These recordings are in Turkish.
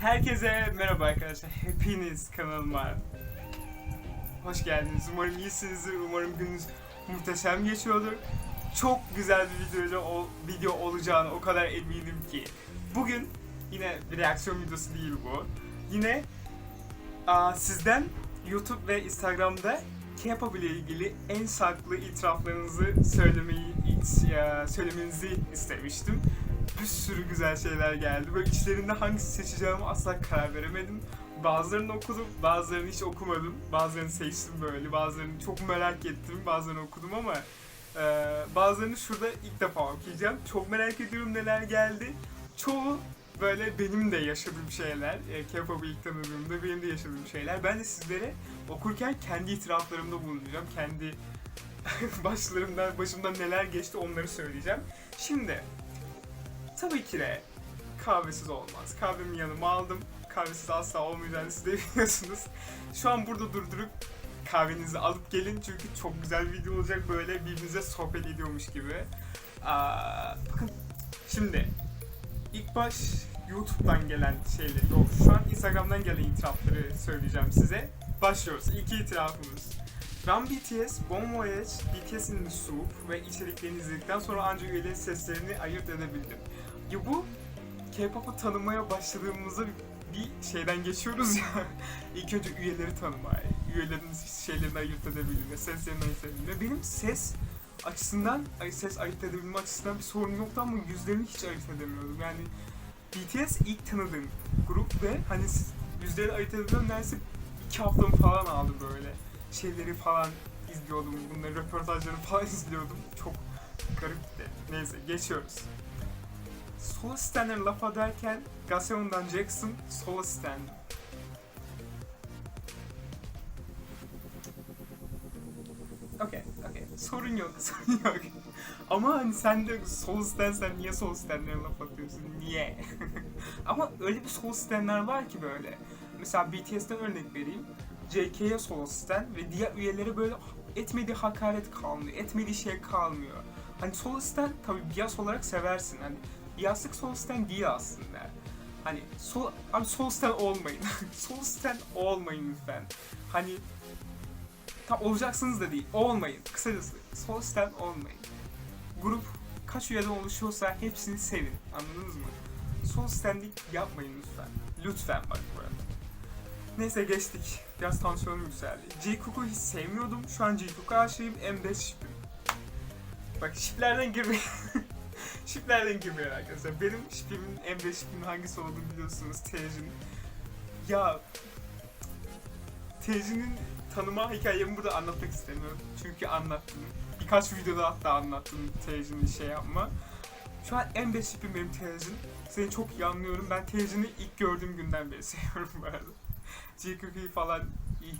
Herkese merhaba arkadaşlar. Hepiniz kanalıma hoş geldiniz. Umarım iyisinizdir. Umarım gününüz muhteşem geçiyordur. Çok güzel bir video, o, video olacağını o kadar eminim ki. Bugün yine bir reaksiyon videosu değil bu. Yine aa, sizden YouTube ve Instagram'da K-pop ile ilgili en saklı itiraflarınızı söylemeyi ya, söylemenizi istemiştim bir sürü güzel şeyler geldi. Böyle içlerinde hangisi seçeceğimi asla karar veremedim. Bazılarını okudum, bazılarını hiç okumadım. Bazılarını seçtim böyle, bazılarını çok merak ettim, bazılarını okudum ama e, bazılarını şurada ilk defa okuyacağım. Çok merak ediyorum neler geldi. Çoğu böyle benim de yaşadığım şeyler. E, K-pop'u ilk tanıdığımda benim de yaşadığım şeyler. Ben de sizlere okurken kendi itiraflarımda bulunacağım. Kendi başlarımdan, başımdan neler geçti onları söyleyeceğim. Şimdi Tabii ki de kahvesiz olmaz. Kahvemi yanıma aldım. Kahvesiz asla olmayacağını siz de biliyorsunuz. Şu an burada durdurup kahvenizi alıp gelin çünkü çok güzel bir video olacak böyle birbirinize sohbet ediyormuş gibi. Aa, bakın şimdi ilk baş YouTube'dan gelen şeyleri yok. Şu an Instagram'dan gelen itirafları söyleyeceğim size. Başlıyoruz. İlk itirafımız. Ben BTS, Bon Voyage, BTS'in Soup ve içeriklerini izledikten sonra ancak üyelerin seslerini ayırt edebildim. Ya bu K-pop'u tanımaya başladığımızda bir, şeyden geçiyoruz ya. İlk önce üyeleri tanımaya, üyelerin şeylerini ayırt edebilme, seslerini ayırt edebilme. Benim ses açısından, ay ses ayırt edebilme açısından bir sorun yoktu ama yüzlerini hiç ayırt edemiyordum. Yani BTS ilk tanıdığım grup ve hani yüzleri ayırt edebilmem neredeyse iki haftamı falan aldı böyle. Şeyleri falan izliyordum, bunları röportajlarını falan izliyordum. Çok garipti. Neyse geçiyoruz. Solo Stan'e laf ederken Gaseon'dan Jackson Solo Stan. Okey, okey. Sorun yok, sorun yok. Ama hani sen de Solo Stan sen niye Solo Stan'lere laf atıyorsun? Niye? Ama öyle bir Solo Stan'ler var ki böyle. Mesela BTS'ten örnek vereyim. JK'ye Solo Stan ve diğer üyelere böyle etmediği hakaret kalmıyor, etmediği şey kalmıyor. Hani Solo Stan tabii bias olarak seversin. Hani Yastık sol stand değil aslında. Hani sol, abi sol stand olmayın. sol stand olmayın lütfen. Hani tam olacaksınız da değil. Olmayın. Kısacası sol stand olmayın. Grup kaç üyeden oluşuyorsa hepsini sevin. Anladınız mı? Sol standing yapmayın lütfen. Lütfen bak bu arada. Neyse geçtik. Biraz tansiyonum yükseldi. Jungkook'u hiç sevmiyordum. Şu an Jungkook'a aşığım. M5 ship'im. Bak shiplerden girmeyin. Şiplerden girmeyin arkadaşlar. Benim şipimin Emre şipimin hangisi olduğunu biliyorsunuz. Tejin. Ya Tejin'in tanıma hikayemi burada anlatmak istemiyorum. Çünkü anlattım. Birkaç videoda hatta anlattım Tejin'i şey yapma. Şu an en best şipim benim Tejin. Seni çok iyi anlıyorum. Ben Tejin'i ilk gördüğüm günden beri seviyorum bu arada. GQP falan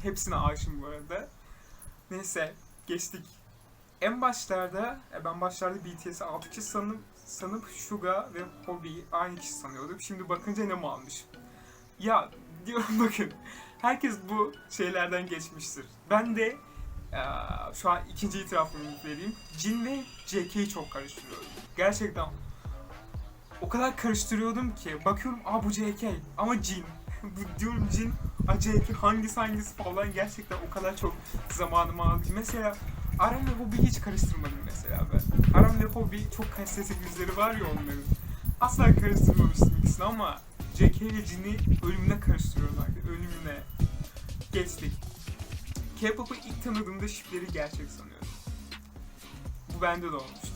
hepsine aşığım bu arada. Neyse geçtik en başlarda e, ben başlarda BTS'i 6 kişi sanıp, sanıp Suga ve Hobby'yi aynı kişi sanıyordum. Şimdi bakınca ne almış? Ya diyorum bakın herkes bu şeylerden geçmiştir. Ben de e, şu an ikinci itirafımı vereyim. Jin ve JK'yi çok karıştırıyordum. Gerçekten o kadar karıştırıyordum ki bakıyorum aa bu JK ama Jin. bu diyorum Jin, a JK hangisi hangisi falan gerçekten o kadar çok zamanımı aldı. Mesela Aram ve Hobby hiç karıştırmadım mesela ben. Aram ve Hobby çok kastesi yüzleri var ya onların. Asla karıştırmamıştım ikisini ama JK ile Jin'i ölümüne karıştırıyorum artık. Ölümüne. Geçtik. K-pop'u ilk tanıdığımda şipleri gerçek sanıyordum. Bu bende de olmuştu.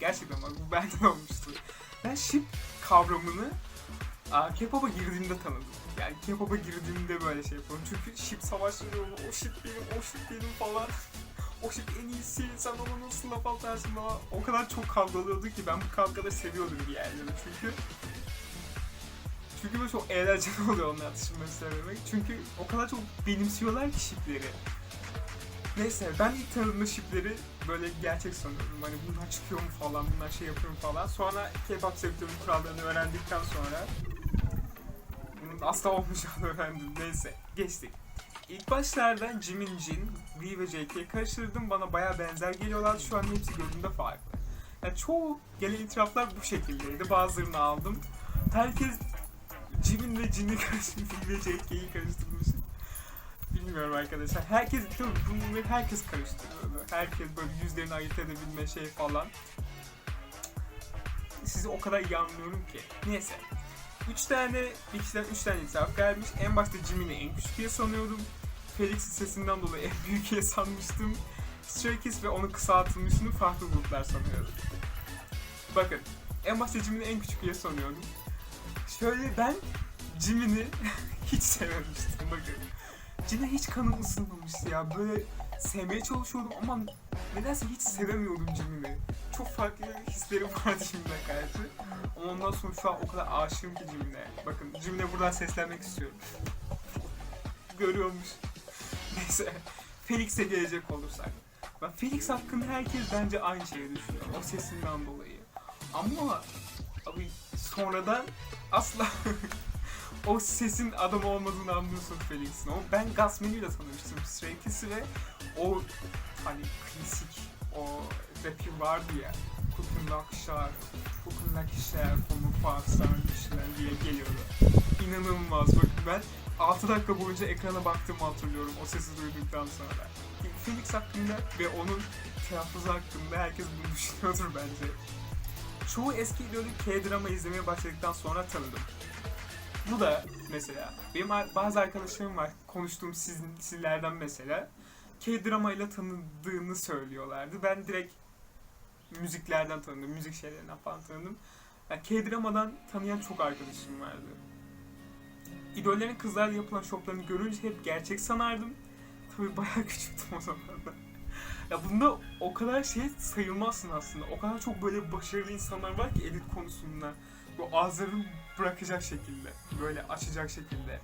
Gerçekten bak bu bende de olmuştu. Ben şip kavramını K-pop'a girdiğimde tanıdım. Yani K-pop'a girdiğimde böyle şey yapıyorum. Çünkü şip savaşları o şip benim, o şip benim falan o şey en iyisi sen ona nasıl laf atarsın bana o kadar çok kavga oluyordu ki ben bu kavgaları seviyordum bir yerlerde çünkü çünkü böyle çok eğlenceli oluyor onlar atışmaları söylemek çünkü o kadar çok benimsiyorlar ki şipleri Neyse ben ilk tanıdığımda şipleri böyle gerçek sanıyorum. Hani bunlar çıkıyor mu falan, bunlar şey yapıyor mu falan. Sonra K-pop sektörünün kurallarını öğrendikten sonra bunun asla olmayacağını öğrendim. Neyse geçtik. İlk başlarda Jimin Jin, V ve JK'ye karıştırdım. Bana baya benzer geliyorlar. Şu an hepsi gözümde farklı. Yani çoğu gelen itiraflar bu şekildeydi. Bazılarını aldım. Herkes Jimin ve Jin'i karıştırmışım ve JK'yi karıştırmışım. Bilmiyorum arkadaşlar. Herkes bunu herkes karıştırıyordu. Herkes böyle yüzlerini ayırt edebilme şey falan. Sizi o kadar iyi anlıyorum ki. Neyse. 3 tane, bir kişiden 3 tane itiraf gelmiş. En başta Jimin'i en küçük diye sanıyordum. Felix'in sesinden dolayı en büyük diye sanmıştım. Stray Kids ve onun kısaltılmışını farklı gruplar sanıyordum. Bakın, en başta Jimin'i en küçük diye sanıyordum. Şöyle ben Jimin'i hiç sevmemiştim bakın. Jimin'e hiç kanım ısınmamıştı ya. Böyle sevmeye çalışıyordum ama nedense hiç sevemiyordum Jimin'i. Çok farklı hislerim vardı Jimin'e karşı. Ama ondan sonra şu an o kadar aşığım ki Jimin'e. Bakın Jimin'e buradan seslenmek istiyorum. Görüyormuş. Neyse. Felix'e gelecek olursak. Ben Felix hakkında herkes bence aynı şeyi düşünüyor. O sesinden dolayı. Ama abi sonradan asla o sesin adam olmadığını anlıyorsun Felix'in. O ben Gasman'ı ile tanımıştım Stray Kids'i ve o hani klasik o rapi vardı ya. Shark, Cooking Like Chef, Homo Parks'tan işler diye geliyordu. İnanılmaz bakın ben 6 dakika boyunca ekrana baktığımı hatırlıyorum o sesi duyduktan sonra. Felix hakkında ve onun telaffuzu hakkında herkes bunu düşünüyordur bence. Çoğu eski idolü K-drama izlemeye başladıktan sonra tanıdım. Bu da mesela benim bazı arkadaşlarım var konuştuğum sizin, sizlerden mesela K-drama ile tanıdığını söylüyorlardı. Ben direkt müziklerden tanıdım, müzik şeylerinden falan tanıdım. Yani K-dramadan tanıyan çok arkadaşım vardı. İdollerin kızlarla yapılan şoplarını görünce hep gerçek sanardım. Tabii bayağı küçüktüm o zamanlar. Ya bunda o kadar şey sayılmazsın aslında. O kadar çok böyle başarılı insanlar var ki edit konusunda. Bu ağızlarını bırakacak şekilde. Böyle açacak şekilde.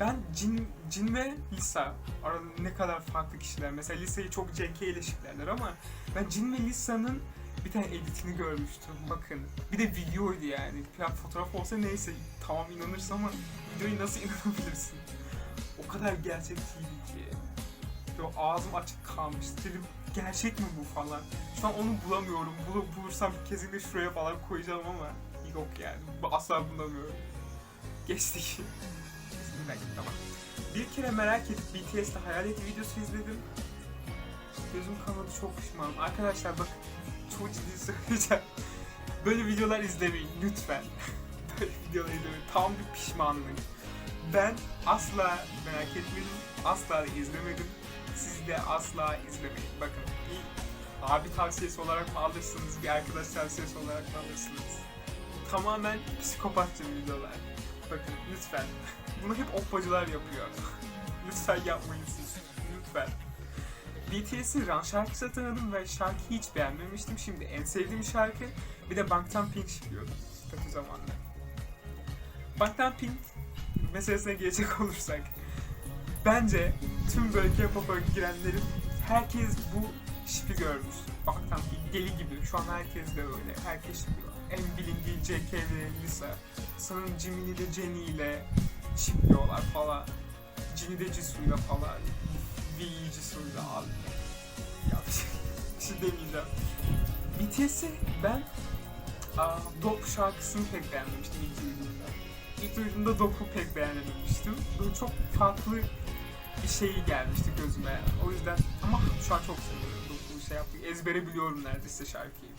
Ben Jin, Jin ve Lisa arada ne kadar farklı kişiler. Mesela Lisa'yı çok JK ile şiplerler ama ben Jin ve Lisa'nın bir tane editini görmüştüm. Bakın. Bir de videoydu yani. Ya fotoğraf olsa neyse tamam inanırsın ama videoyu nasıl inanabilirsin? O kadar gerçekçiydi ki. Ve o ağzım açık kalmış. Dedim gerçek mi bu falan. Şu an onu bulamıyorum. Bul bulursam kesinlikle şuraya falan koyacağım ama yok yani. Asla bulamıyorum. Geçtik. Dakika, tamam. Bir kere merak edip BTS'te hayalet videosu izledim. Gözüm kanadı çok pişmanım. Arkadaşlar bak çok ciddi söyleyeceğim. Böyle videolar izlemeyin lütfen. Böyle videolar izlemeyin. Tam bir pişmanlık. Ben asla merak etmedim. Asla da izlemedim. Siz de asla izlemeyin. Bakın bir abi tavsiyesi olarak mı alırsınız, bir arkadaş tavsiyesi olarak mı alırsınız? Tamamen psikopatça videolar. Bakın lütfen. Bunu hep oppacılar yapıyor. lütfen yapmayın siz. Lütfen. BTS'i Run şarkısı tanıdım ve şarkıyı hiç beğenmemiştim. Şimdi en sevdiğim şarkı bir de Bangtan Pink çıkıyordu kötü zamanda. Bangtan Pink meselesine gelecek olursak bence tüm böyle K-pop'a girenlerin herkes bu şipi görmüş. Bangtan Pink deli gibi. Şu an herkes de öyle. Herkes biliyor. En bilindiği JK ve Lisa. Sanırım Jimin ile Jennie ile şipliyorlar falan. Jin'i de Jisoo'yla falan. V Jisoo'yla abi. Ya bir şey demeyeceğim. BTS'i ben aa, şarkısını pek beğenmemiştim ilk duyduğumda. İlk duyduğumda Dop'u pek beğenememiştim. Böyle çok farklı bir şeyi gelmişti gözüme. O yüzden ama şu an çok seviyorum Dop'u şey yaptık. Ezbere biliyorum neredeyse şarkıyı.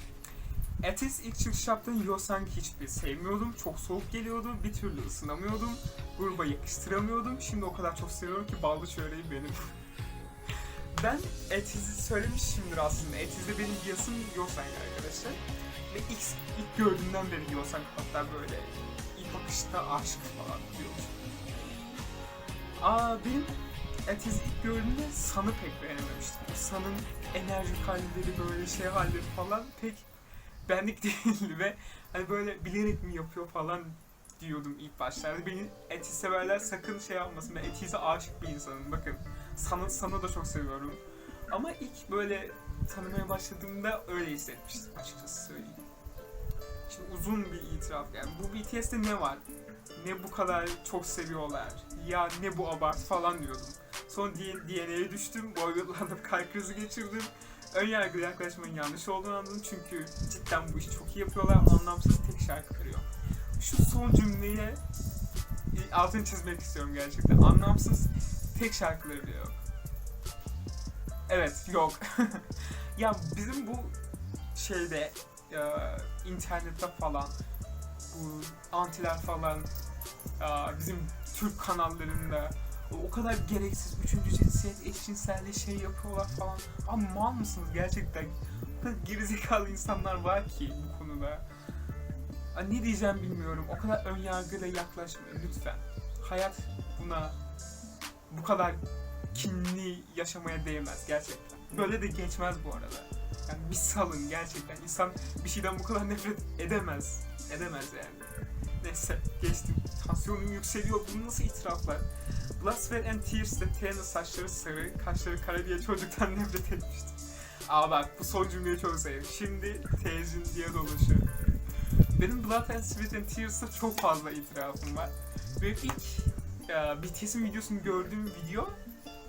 Etis ilk çıkış yaptığım Yosang'ı hiçbir sevmiyordum. Çok soğuk geliyordu. Bir türlü ısınamıyordum. Gruba yakıştıramıyordum. Şimdi o kadar çok seviyorum ki ballı çöreği benim. ben Etis'i söylemişimdir aslında. Etis'de benim yasım Yosang arkadaşlar. Ve ilk, ilk gördüğümden beri Yosang hatta böyle ilk bakışta aşk falan diyormuş. Aa benim Etiz ilk gördüğümde San'ı pek beğenememiştim. San'ın enerjik halleri böyle şey halleri falan pek benlik değildi ve hani böyle bilerek mi yapıyor falan diyordum ilk başlarda. Beni Etiz severler sakın şey yapmasın. Ben Etiz'e aşık bir insanım. Bakın San'ı, San'ı da çok seviyorum. Ama ilk böyle tanımaya başladığımda öyle hissetmiştim açıkçası söyleyeyim. Şimdi uzun bir itiraf yani. Bu BTS'te ne var? Ne bu kadar çok seviyorlar? Ya ne bu abart falan diyordum. Sonra DNA'ye düştüm. Boyutlandım, kalp krizi geçirdim. Önyargılı yaklaşmanın yanlış olduğunu anladım. Çünkü cidden bu işi çok iyi yapıyorlar. Anlamsız tek şarkı veriyor. Şu son cümleye altını çizmek istiyorum gerçekten. Anlamsız tek şarkıları bile yok. Evet, yok. ya bizim bu şeyde ya, internette falan bu antiler falan ya, bizim Türk kanallarında o kadar gereksiz üçüncü cinsiyet eşcinselliği şey yapıyorlar falan. Abi mal mısınız gerçekten? O gerizekalı insanlar var ki bu konuda. Aa, ne diyeceğim bilmiyorum. O kadar ön yargıyla yaklaşmayın lütfen. Hayat buna bu kadar kinli yaşamaya değmez gerçekten. Böyle de geçmez bu arada. Yani bir salın gerçekten. İnsan bir şeyden bu kadar nefret edemez. Edemez yani. Neyse geçtim. Tansiyonum yükseliyor. Bu nasıl itiraflar? Blood, Sweat and Tears'te Tia'nın saçları sarı, kaşları kara diye çocuktan nefret etmiştim. Aa bak bu son cümleyi çok sevdim. Şimdi Tejin diye dolaşıyor. Benim Blood and Sweat and Tears'ta çok fazla itirafım var. Ve ilk e, BTS'in videosunu gördüğüm video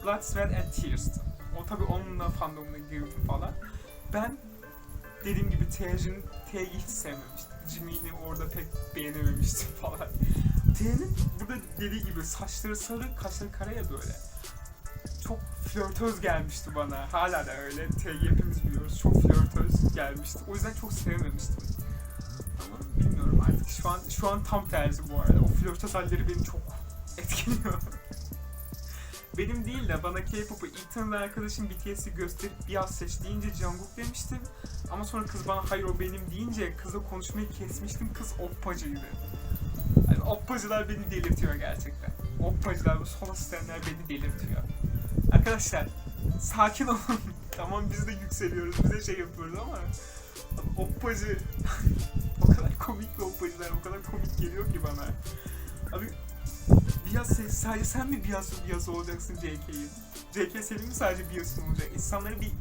Blood, Sweat and Tears'tı. O tabi onunla fandomuna girdim falan. Ben dediğim gibi Taejeon, Tae'yi hiç sevmemiştim. Jimin'i orada pek beğenememiştim falan. Tae'nin burada dediği gibi saçları sarı, kaşları kara ya böyle. Çok flörtöz gelmişti bana. Hala da öyle. Tae'yi hepimiz biliyoruz. Çok flörtöz gelmişti. O yüzden çok sevmemiştim. Ama bilmiyorum artık. Şu an şu an tam tersi bu arada. O flörtöz halleri beni çok etkiliyor. Benim değil de bana K-pop'u ilk tanıdığı arkadaşım BTS'i gösterip biraz seç deyince Jungkook demiştim. Ama sonra kız bana hayır o benim deyince kızla konuşmayı kesmiştim. Kız oppacıydı. Yani oppacılar beni delirtiyor gerçekten. Oppacılar, bu sol asistenler beni delirtiyor. Arkadaşlar sakin olun. tamam biz de yükseliyoruz, biz de şey yapıyoruz ama oppacı o kadar komik ki oppacılar, o kadar komik geliyor ki bana. Abi Sen, sadece sen mi Biyas Biyas olacaksın JK'yi? JK senin mi sadece Biyas'ın olacak? İnsanları bir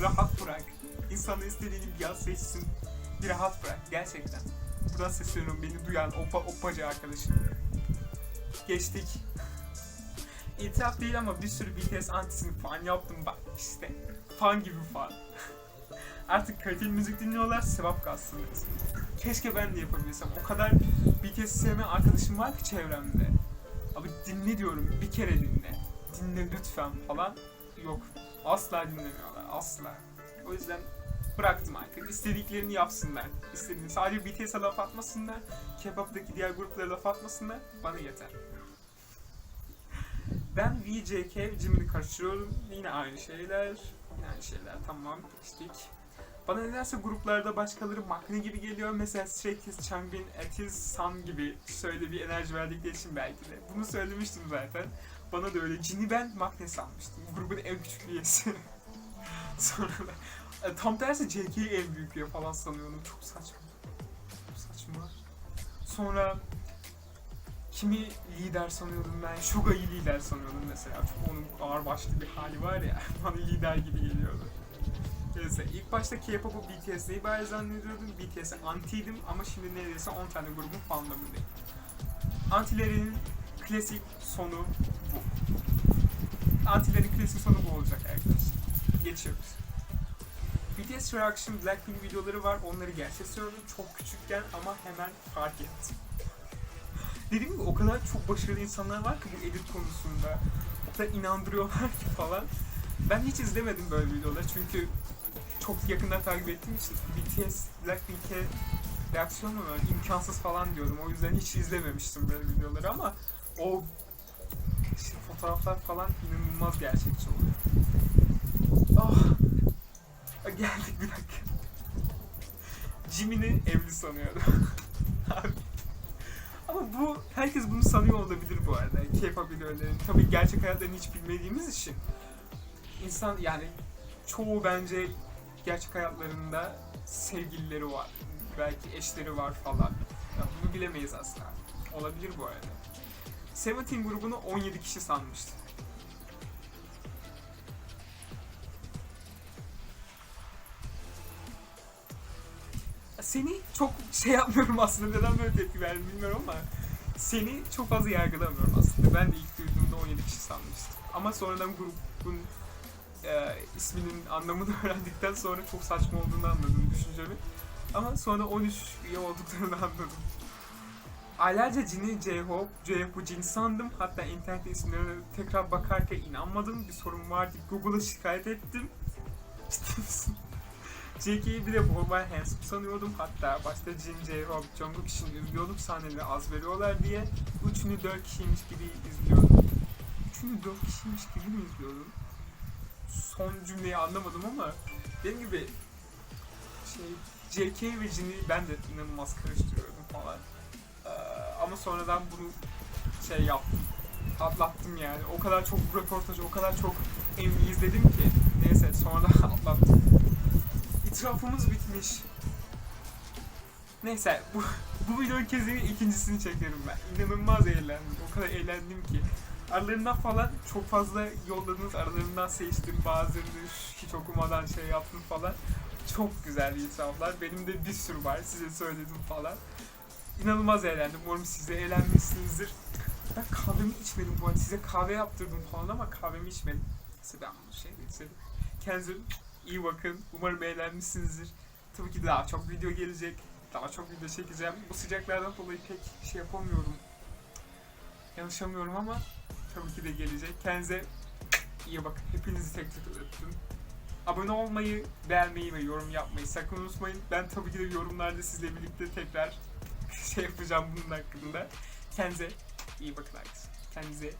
rahat bırak. İnsanlar istediğini Biyas seçsin. Bir rahat bırak gerçekten. Buradan sesleniyorum beni duyan oppa, oppacı arkadaşım. Geçtik. İtiraf değil ama bir sürü BTS antisini fan yaptım bak işte. Fan gibi fan. Artık kaliteli müzik dinliyorlar, sevap kalsınız. Keşke ben de yapabilsem. O kadar BTS sevmeyen arkadaşım var ki çevremde. Abi dinle diyorum, bir kere dinle. Dinle lütfen falan. Yok, asla dinlemiyorlar, asla. O yüzden bıraktım artık. İstediklerini yapsınlar. İstediğini. Sadece BTS'e laf atmasınlar. K-pop'taki diğer gruplara laf atmasınlar. Bana yeter. Ben VJK, Jimin'i karıştırıyorum. Yine aynı şeyler. Yine aynı şeyler. Tamam, geçtik. Bana nedense gruplarda başkaları Makne gibi geliyor. Mesela Stray Changbin, Atiz, Sun gibi şöyle bir enerji verdikleri için belki de. Bunu söylemiştim zaten. Bana da öyle. Jin'i ben Makne sanmıştım. Grubun en küçük üyesi. Sonra da e, tam tersi JK'yi en büyük üye falan sanıyordum. Çok saçma. Çok saçma. Sonra kimi lider sanıyordum ben? Suga'yı lider sanıyordum mesela. Çok onun ağır başlı bir hali var ya. Bana lider gibi geliyordu. Neyse ilk başta K-pop'u BTS'le ibaret zannediyordum. BTS'e antiydim ama şimdi neredeyse 10 tane grubun fanlamındayım. Antilerin klasik sonu bu. Antilerin klasik sonu bu olacak arkadaşlar. Geçiyoruz. BTS Reaction Blackpink videoları var. Onları gerçek söylüyorum. Çok küçükken ama hemen fark ettim. Dediğim gibi o kadar çok başarılı insanlar var ki bu edit konusunda. O kadar inandırıyorlar ki falan. Ben hiç izlemedim böyle videoları çünkü çok yakından takip ettiğim için BTS Blackpink'e reaksiyon mu imkansız falan diyorum. O yüzden hiç izlememiştim böyle videoları ama o işte fotoğraflar falan inanılmaz gerçekçi oluyor. Ah! Geldik bir dakika. Jimin'i evli sanıyordum. Ama bu herkes bunu sanıyor olabilir bu arada. K-pop videoları. Tabii gerçek hayatlarını hiç bilmediğimiz için insan yani çoğu bence gerçek hayatlarında sevgilileri var. Belki eşleri var falan. Ya bunu bilemeyiz asla. Olabilir bu arada. Seventeen grubunu 17 kişi sanmıştı. Seni çok şey yapmıyorum aslında. Neden böyle tepki verdim bilmiyorum ama seni çok fazla yargılamıyorum aslında. Ben de ilk duyduğumda 17 kişi sanmıştım. Ama sonradan grubun e, isminin anlamını öğrendikten sonra çok saçma olduğunu anladım düşüncemi. Ama sonra 13 üye olduklarını anladım. Aylarca cini J-Hope, J-Hope cin sandım. Hatta internette isimlerine tekrar bakarken inanmadım. Bir sorun vardı. Google'a şikayet ettim. Ciddi misin? JK'yi bir de normal handsome sanıyordum. Hatta başta Jin, J-Hope, Jungkook için izliyordum. Sahneleri az veriyorlar diye. Üçünü dört kişiymiş gibi izliyordum. Üçünü dört kişiymiş gibi mi izliyordum? Son cümleyi anlamadım ama dediğim gibi şey JK ve Jin'i ben de inanılmaz karıştırıyordum falan. Ee, ama sonradan bunu şey yaptım. Atlattım yani. O kadar çok röportaj, o kadar çok MV izledim ki. Neyse sonra atlattım. İtirafımız bitmiş. Neyse bu, bu video kezinin ikincisini çekerim ben. İnanılmaz eğlendim. O kadar eğlendim ki. Aralarından falan çok fazla yolladınız. Aralarından seçtim. Bazılarını hiç okumadan şey yaptım falan. Çok güzel itiraflar. Benim de bir sürü var. Size söyledim falan. İnanılmaz eğlendim. Umarım siz de eğlenmişsinizdir. Ben kahvemi içmedim bu arada. Size kahve yaptırdım falan ama kahvemi içmedim. Neyse ben bunu şey istedim. Kendinize iyi bakın. Umarım eğlenmişsinizdir. Tabii ki daha çok video gelecek. Daha çok video çekeceğim. Bu sıcaklardan dolayı pek şey yapamıyorum. Yanlışamıyorum ama tabii ki de gelecek. Kendinize iyi bakın. Hepinizi tek tek öptüm. Abone olmayı, beğenmeyi ve yorum yapmayı sakın unutmayın. Ben tabii ki de yorumlarda sizle birlikte tekrar şey yapacağım bunun hakkında. Kendinize iyi bakın arkadaşlar. Kendinize